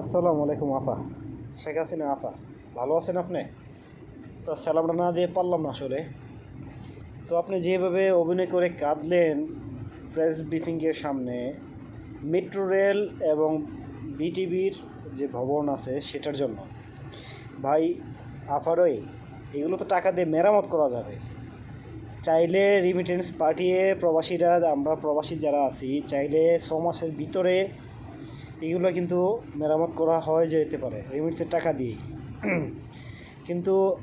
আসসালামু আলাইকুম, আপা। শেখ হাসিনা, আপা, ভালো আছেন আপনি? তো সালামটা না দিয়ে পারলাম না আসলে। তো আপনি যেভাবে অভিনয় করে কাঁদলেন প্রেস ব্রিফিংয়ের সামনে, মেট্রো রেল এবং বিটিভির যে ভবন আছে সেটার জন্য। ভাই আপারই এগুলো তো টাকা দিয়ে মেরামত করা যাবে। চাইলে রিমিটেন্স পাঠিয়ে প্রবাসীরা, আমরা প্রবাসী যারা আছি, চাইলে ছ মাসের ভিতরে এগুলো কিন্তু মেরামত করা হয় যেতে পারে, রেমিটসের টাকা দিয়েই। কিন্তু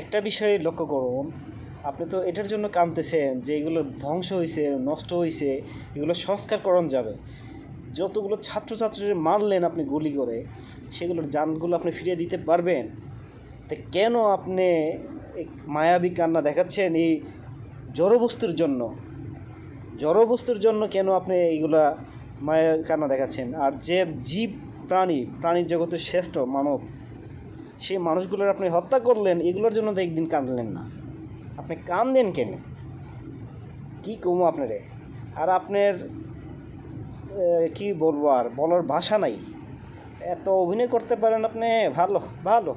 একটা বিষয় লক্ষ্য করুন, আপনি তো এটার জন্য কামতেছেন যে এগুলো ধ্বংস হয়েছে নষ্ট হয়েছে এগুলো সংস্কার করণ যাবে। যতগুলো ছাত্রছাত্রীরা মারলেন আপনি গুলি করে, সেগুলোর যানগুলো আপনি ফিরিয়ে দিতে পারবেন? তো কেন আপনি মায়াবী কান্না দেখাচ্ছেন এই জড়বস্তুর জন্য? জড়বস্তুর জন্য কেন আপনি এইগুলা মায়া কান্না দেখাচ্ছেন। আর যে জীব প্রাণী, প্রাণীর জগতের শ্রেষ্ঠ মানব, সেই মানুষগুলোর আপনি হত্যা করলেন, এগুলোর জন্য তো একদিন কাঁদলেন না। আপনি কান্দেন কেন? কি কমো আপনারে? আর আপনার কি বলব আর, বলার ভাষা নাই। এত অভিনয় করতে পারেন আপনি, ভালো ভালো।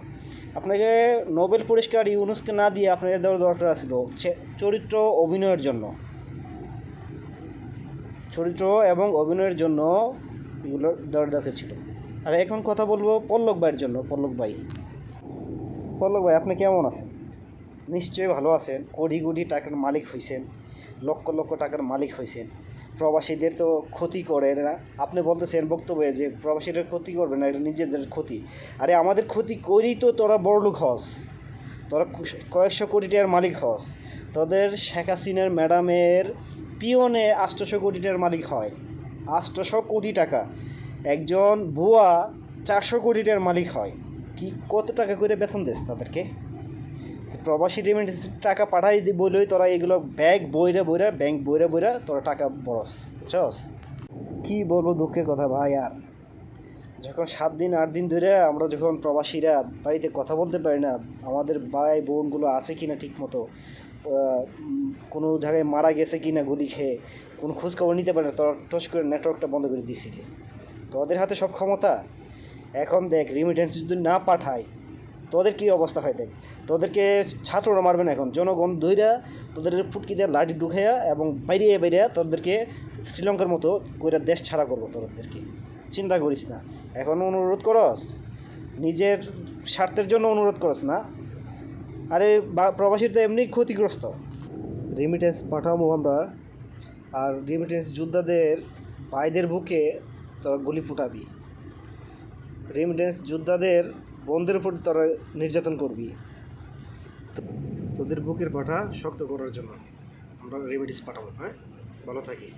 আপনাকে নোবেল পুরস্কার ইউনুসকে না দিয়ে আপনার দেওয়ার দরকার ছিল চরিত্র অভিনয়ের জন্য। চরিত্র এবং অভিনয়ের জন্য এগুলো দেওয়ার দরকার ছিল। আর এখন কথা বলব পল্লব ভাইয়ের জন্য। পল্লব ভাই। পল্লব ভাই, আপনি কেমন আছেন? নিশ্চয়ই ভালো আছেন। কোটি কোটি টাকার মালিক হয়েছেন লক্ষ লক্ষ টাকার মালিক হয়েছেন প্রবাসীদের তো ক্ষতি করে না। আপনি বলতেছেন বক্তব্যে যে প্রবাসীদের ক্ষতি করবে না, এটা নিজেদের ক্ষতি। আরে আমাদের ক্ষতি করেই তো তোরা বড়লোক হস। তোরা কয়েকশো কোটি টাকার মালিক হস। তোদের শেখ হাসিনার ম্যাডামের পিওনে আটশোশো কোটি টাকার মালিক হয়। আটশোশো কোটি টাকা। একজন ভুয়া চারশো কোটি টাকার মালিক হয়। কি কত টাকা করে বেতন দিস তাদেরকে? প্রবাসী রেমিটেন্স টাকা পাঠাই বলেই তোরা এগুলো ব্যাগ বইরা বইরা, ব্যাংক বইরা বইরা তোরা টাকা বরস। বুঝছস? কি বলব দুঃখের কথা ভাই আর। যখন সাত দিন, আট দিন ধরে আমরা যখন প্রবাসীরা বাড়িতে কথা বলতে পারি না, আমাদের ভাই বোনগুলো আছে কি না ঠিক মতো কোনো জায়গায় মারা গেছে কি না গুলি খেয়ে, কোনো খোঁজখবর নিতে পারে না, তোরা টস করে নেটওয়ার্কটা বন্ধ করে দিয়েছিলি তোদের হাতে সব ক্ষমতা। এখন দেখ রিমিটেন্স যদি না পাঠায়, তোদের কী অবস্থা হয় দেখ? তোদেরকে ছাত্ররা মারবে না এখন। জনগণ দইরা তোদের ফুটকি দিয়ে লাঠি ঢুকাইয়া এবং বাইরিয়ে বাইরিয়া তোদেরকে শ্রীলঙ্কার মতো কইরা দেশ ছাড়া করব তোদেরকে চিন্তা করিস না। এখন অনুরোধ করস, নিজের স্বার্থের জন্য অনুরোধ করস না। আরে প্রবাসীর তো এমনি ক্ষতিগ্রস্ত। রিমিটেন্স পাঠাবো আমরা, আর রিমিটেন্স যোদ্ধাদের ভাইদের বুকে তোরা গুলি ফুটাবি। রিমিটেন্স যোদ্ধাদের বন্ধের উপর তোরা নির্যাতন করবি। তোদের বুকের পাঠা শক্ত করার জন্য আমরা রেমিডিস পাঠাবো হ্যাঁ? ভালো থাকিস।